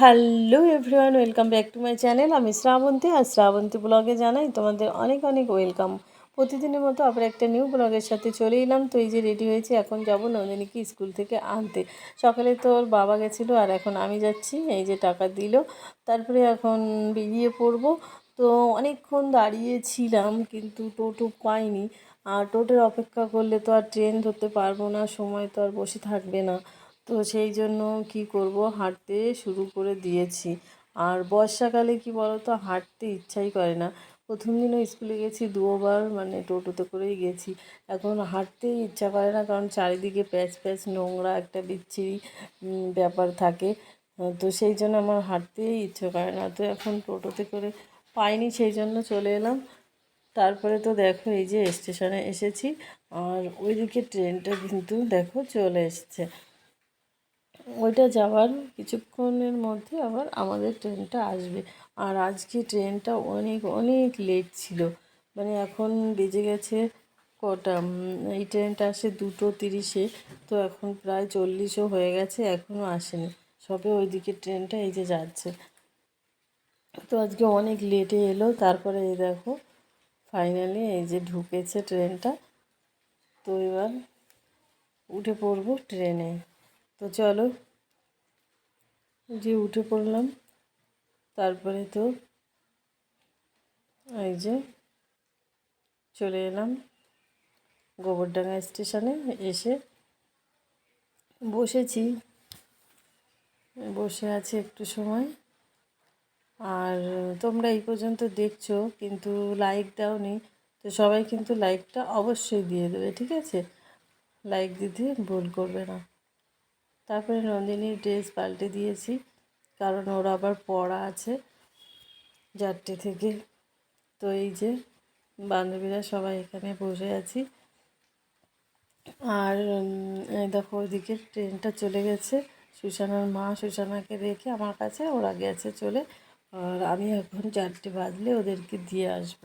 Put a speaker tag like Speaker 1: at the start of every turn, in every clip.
Speaker 1: Hello everyone welcome back to my channel আমি শ্রাবন্তী আর শ্রাবন্তী ব্লগে জানাই তোমাদের অনেক অনেক ওয়েলকাম প্রতিদিনের মতো আবার একটা নিউ ব্লগের সাথে চলে এলাম। তো এই যে রেডি হয়েছে, এখন যাব নন্দিনীকে স্কুল থেকে আনতে। সকালে তো ওর বাবা গেছিল আর এখন আমি যাচ্ছি, এই যে টাকা দিল। তারপরে এখন বেরিয়ে পড়ব। তো অনেকক্ষণ দাঁড়িয়েছিলাম কিন্তু টোটো পাইনি। আর টোটোর অপেক্ষা করলে তো আর ট্রেন ধরতে পারব না, সময় তো আর বসে থাকবে না। তো সেই জন্য কি করব? হাঁটতে শুরু করে দিয়েছি। আর বর্ষাকালে কি বলতো? হাঁটতে ইচ্ছাই করে না। প্রথম দিনও স্কুলে গেছি, দুবার মানে টোটোতে করেই গেছি। এখন হাঁটতেই ইচ্ছা করে না, কারণ চারিদিকে প্যাচ প্যাচ, নোংরা একটা বিচ্ছিরি ব্যাপার থাকে। তো সেই জন্য আমার হাঁটতেই ইচ্ছে করে না। তো এখন টোটোতে করে পাইনি, সেই জন্য চলে এলাম। তারপরে তো দেখো, এই যে স্টেশনে এসেছি। আর ওইদিকে ট্রেনটা কিন্তু দেখো চলে এসছে। ওইটা যাওয়ার কিছুক্ষণের মধ্যে আবার আমাদের ট্রেনটা আসবে। আর আজকে ট্রেনটা অনেক অনেক লেট ছিল। মানে এখন বেজে গেছে কটা? এই ট্রেনটা আসে দুটো তিরিশে। তো এখন প্রায় চল্লিশও হয়ে গেছে এখনও আসেনি। সবে ওইদিকে ট্রেনটা এই যে যাচ্ছে। তো আজকে অনেক লেটে এলো। তারপরে এই দেখো ফাইনালি এই যে ঢুকেছে ট্রেনটা। তো এবার উঠে পড়ব ট্রেনে। তো চলো, যে উঠে পড়লাম, তারপরে তো এই যে চলে এলাম গোবরডাঙ্গা স্টেশনে এসে বসেছি। বসে আছি একটু সময়। আর তোমরা এই পর্যন্ত দেখছ, কিন্তু লাইক দাওনি, তো সবাই কিন্তু লাইকটা অবশ্যই দিয়ে দেবে, ঠিক আছে? লাইক দিতে ভুল করবে না। তারপরে নন্দিনীর ড্রেস পাল্টে দিয়েছি, কারণ ওর আবার পড়া আছে চারটে থেকে। তো এই যে বান্ধবীরা সবাই এখানে বসে আছি। আর দেখো ওইদিকে ট্রেনটা চলে গেছে। সুশানার মা সুশানাকে রেখে আমার কাছে, ওরা গেছে চলে। আর আমি এখন চারটে বাজলে ওদেরকে দিয়ে আসব।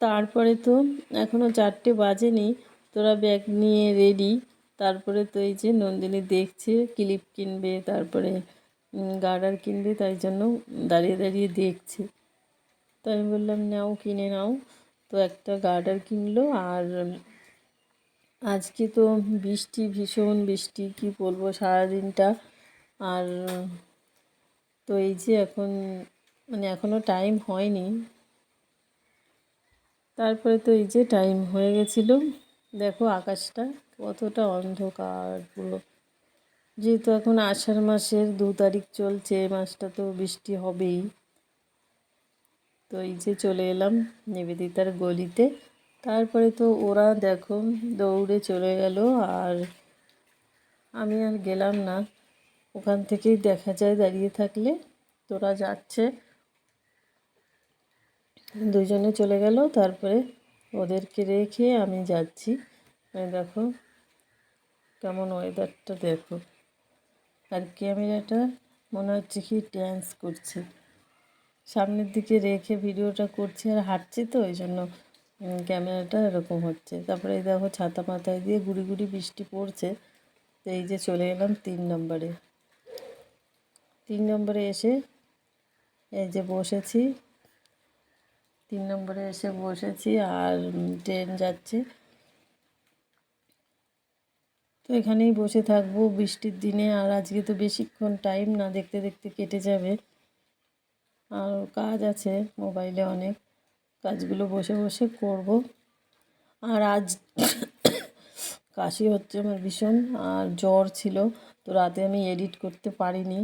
Speaker 1: তারপরে তো এখনও চারটে বাজেনি, তোরা ব্যাগ নিয়ে রেডি। তারপরে তো এই যে নন্দিনী দেখছে, ক্লিপ কিনবে, তারপরে গার্ডার কিনবে, তাই জন্য দাঁড়িয়ে দাঁড়িয়ে দেখছে। তো আমি বললাম, নাও, কিনে নাও। তো একটা গার্ডার কিনলো আর আজকে তো বৃষ্টি, ভীষণ বৃষ্টি, কি বলব, সারাদিনটা। আর, তো এই যে এখন মানে এখনও টাইম হয়নি। তারপরে তো এই যে টাইম হয়ে গেছিল। দেখো আকাশটা কতটা অন্ধকার পুরো যেহেতু এখন আষাঢ় মাসের দু তারিখ চলছে মাসটা তো বৃষ্টি হবেই। তো এই যে চলে এলাম নিবেদিতার গলিতে। তারপরে তো ওরা দেখো দৌড়ে চলে গেল আর আমি আর গেলাম না। ওখান থেকেই দেখা যায় দাঁড়িয়ে থাকলে তোরা যাচ্ছে। দুজনে চলে গেল, তারপরে ওদেরকে রেখে আমি যাচ্ছি। দেখো কেমন ওয়েদারটা দেখো। আর ক্যামেরাটা মনে হচ্ছে কি ড্যান্স করছে। সামনের দিকে রেখে ভিডিওটা করছি আর হাঁটছি তো, ওই জন্য ক্যামেরাটা এরকম হচ্ছে। তারপরে এই দেখো ছাতা মাথায় দিয়ে গুড়ি গুড়ি বৃষ্টি পড়ছে। তো এই যে চলে এলাম তিন নম্বরে। তিন নম্বরে এসে এই যে বসেছি। তিন নম্বরে এসে বসেছি আর ট্রেন যাচ্ছে। তো এখানেই বসে থাকব বৃষ্টির দিনে, আর আজকে তো বেশিক্ষণ টাইম না, দেখতে দেখতে কেটে যাবে। আর কাজ আছে মোবাইলে অনেক কাজগুলো বসে বসে করব। আর আজ কাশি হচ্ছে আমার ভীষণ, আর জ্বর ছিল, তো রাতে আমি এডিট করতে পারিনি।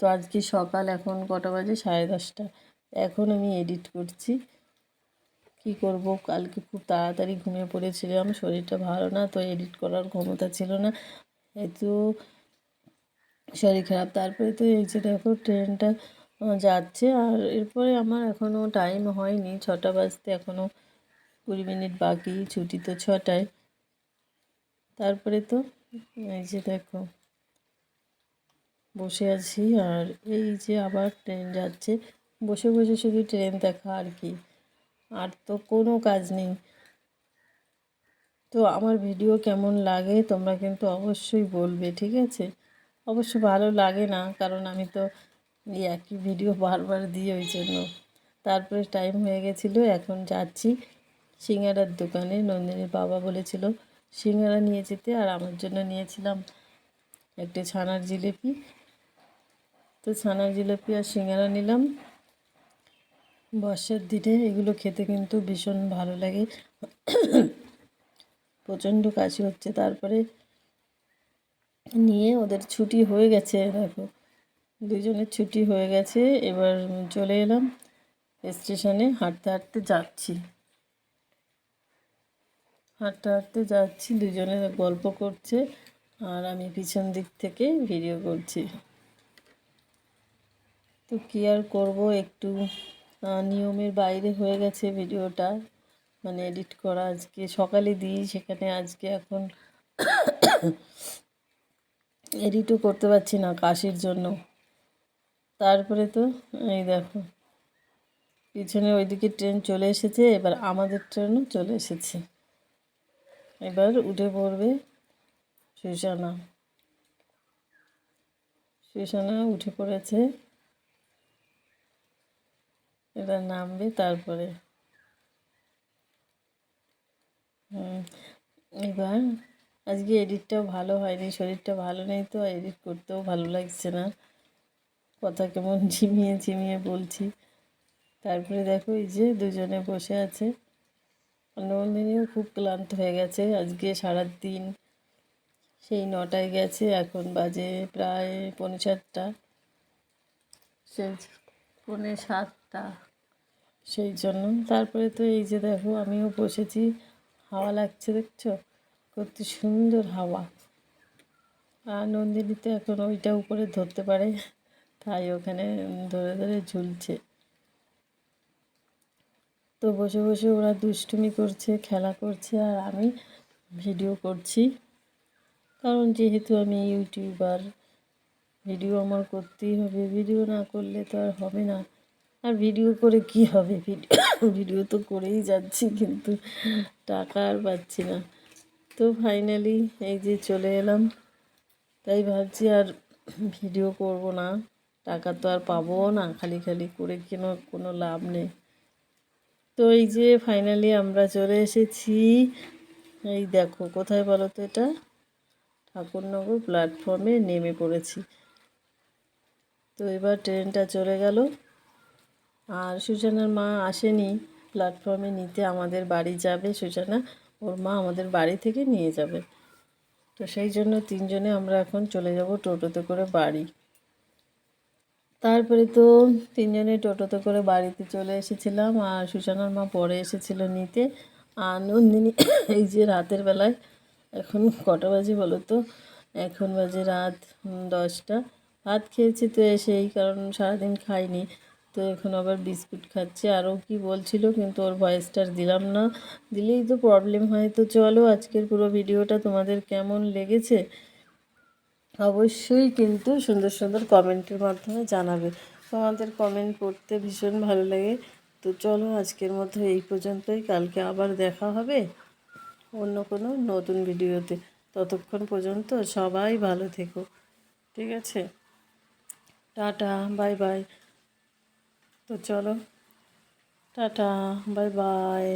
Speaker 1: তো আজকে সকাল এখন কটা বাজে? সাড়ে দশটা। এখন আমি এডিট করছি। কি করব? কালকে খুব তাড়াতাড়ি ঘুমিয়ে পড়েছিলাম, শরীরটা ভালো না, তো এডিট করার ক্ষমতা ছিল না। একটু শরীর খারাপ, তারপরে তো এই যে দেখো ট্রেনটা যাচ্ছে। আর এরপরে আমার এখনও টাইম হয়নি, ছটা বাজতে এখনও কুড়ি মিনিট বাকি, ছুটি তো ছটায়। তারপরে তো এই যে দেখো, বসে আছি। আর এই যে আবার ট্রেন যাচ্ছে, বসে বসে শুধু ট্রেন দেখা আর কি। আর তো কোনো কাজ নেই। তো আমার ভিডিও কেমন লাগে তোমরা কিন্তু অবশ্যই বলবে, ঠিক আছে? অবশ্য ভালো লাগে না, কারণ আমি তো এই একই ভিডিও বারবার দিই ওই জন্য। তারপরে টাইম হয়ে গেছিল, এখন যাচ্ছি সিঙ্গারার দোকানে। নন্দিনীর বাবা বলেছিল, সিঙ্গারা নিয়ে যেতে। আর আমার জন্য নিয়েছিলাম একটা ছানার জিলিপি। তো ছানার জিলিপি আর সিঙ্গারা নিলাম। বর্ষার দিনে এগুলো খেতে কিন্তু ভীষণ ভালো লাগে। প্রচণ্ড কাশি হচ্ছে। তারপরে নিয়ে ওদের ছুটি হয়ে গেছে, দেখো। দুজনের ছুটি হয়ে গেছে। এবার চলে এলাম স্টেশনে হাঁটতে হাঁটতে যাচ্ছি। হাঁটতে হাঁটতে যাচ্ছি, দুজনে গল্প করছে আর আমি পিছন দিক থেকে ভিডিও করছি। তো কী আর করব একটু নিয়মের বাইরে হয়ে গেছে ভিডিওটা। মানে এডিট করা আজকে সকালে দিই, সেখানে আজকে এখন এডিটও করতে পারছি না কাশির জন্য। তারপরে তো এই দেখো, পিছনে ওইদিকে ট্রেন চলে এসেছে, এবার আমাদের ট্রেনও চলে এসেছে। এবার উঠে পড়বে সুসানা সুসানা উঠে পড়েছে। এবার নামবে তারপরে। হুম, এবার আজকে এডিটটাও ভালো হয়নি শরীরটা ভালো নেই তো এডিট করতেও ভালো লাগছে না। কথা কেমন ঝিমিয়ে ঝিমিয়ে বলছি। তারপরে দেখো এই যে দুজনে বসে আছে। নন্দিনীও খুব ক্লান্ত হয়ে গেছে। আজকে সারা দিন সেই নটায় গেছে এখন বাজে প্রায় পৌনে সাতটা। সেই পৌনে সাতটা সেই জন্য। তারপরে তো এই যে দেখো, আমিও বসেছি। হাওয়া লাগছে, দেখছ? কত সুন্দর হাওয়া। আর নন্দিনী তো এখন ওইটা উপরে ধরতে পারে, তাই ওখানে ধরে ধরে ঝুলছে। তো বসে বসে ওরা দুষ্টুমি করছে, খেলা করছে, আর আমি ভিডিও করছি। কারণ যেহেতু আমি ইউটিউবার, ভিডিও আমার করতেই হবে। ভিডিও না করলে তো আর হবে না। আর ভিডিও করে কি হবে? ভিডিও ভিডিও তো করেই যাচ্ছি কিন্তু টাকা আর পাচ্ছি না। তো ফাইনালি এই যে চলে এলাম। তাই ভাবছি আর ভিডিও করব না। টাকা তো আর পাবো না, খালি খালি করে কেন কোনো লাভ নেই। তো এই যে ফাইনালি আমরা চলে এসেছি। এই দেখো, কোথায় বলো তো এটা? ঠাকুরনগর প্ল্যাটফর্মে নেমে পড়েছি। তো এবার ট্রেনটা চলে গেল। আর সুজানার মা আসেনি প্ল্যাটফর্মে নিতে আমাদের বাড়ি যাবে সুজানা। ওর মা আমাদের বাড়ি থেকে নিয়ে যাবে। তো সেই জন্য তিনজনে আমরা এখন চলে যাব টোটোতে করে বাড়ি। তারপরে তো তিনজনে টোটোতে করে বাড়িতে চলে এসেছিলাম আর সুজানার মা পরে এসেছিল নিতে। আর নন্দিনী এই যে রাতের বেলায়, এখন কটা বাজে বলো তো? এখন বাজে রাত দশটা। ভাত খেয়েছি তো এসেই, কারণ সারাদিন খাইনি। তো এখন আবার বিস্কুট খাচ্ছে। আরও কি বলছিল কিন্তু ওর ভয়েসটার দিলাম না। দিলেই তো প্রবলেম হয়। তো চলো আজকের পুরো ভিডিওটা তোমাদের কেমন লেগেছে? অবশ্যই কিন্তু সুন্দর সুন্দর কমেন্টের মাধ্যমে জানাবে। তোমাদের কমেন্ট পড়তে ভীষণ ভালো লাগে। তো চলো আজকের মতো এই পর্যন্তই। কালকে আবার দেখা হবে অন্য কোনো নতুন ভিডিওতে। ততক্ষণ পর্যন্ত সবাই ভালো থেকো। ঠিক আছে? Tata, bye bye. তো চলো টাটা বাই বাই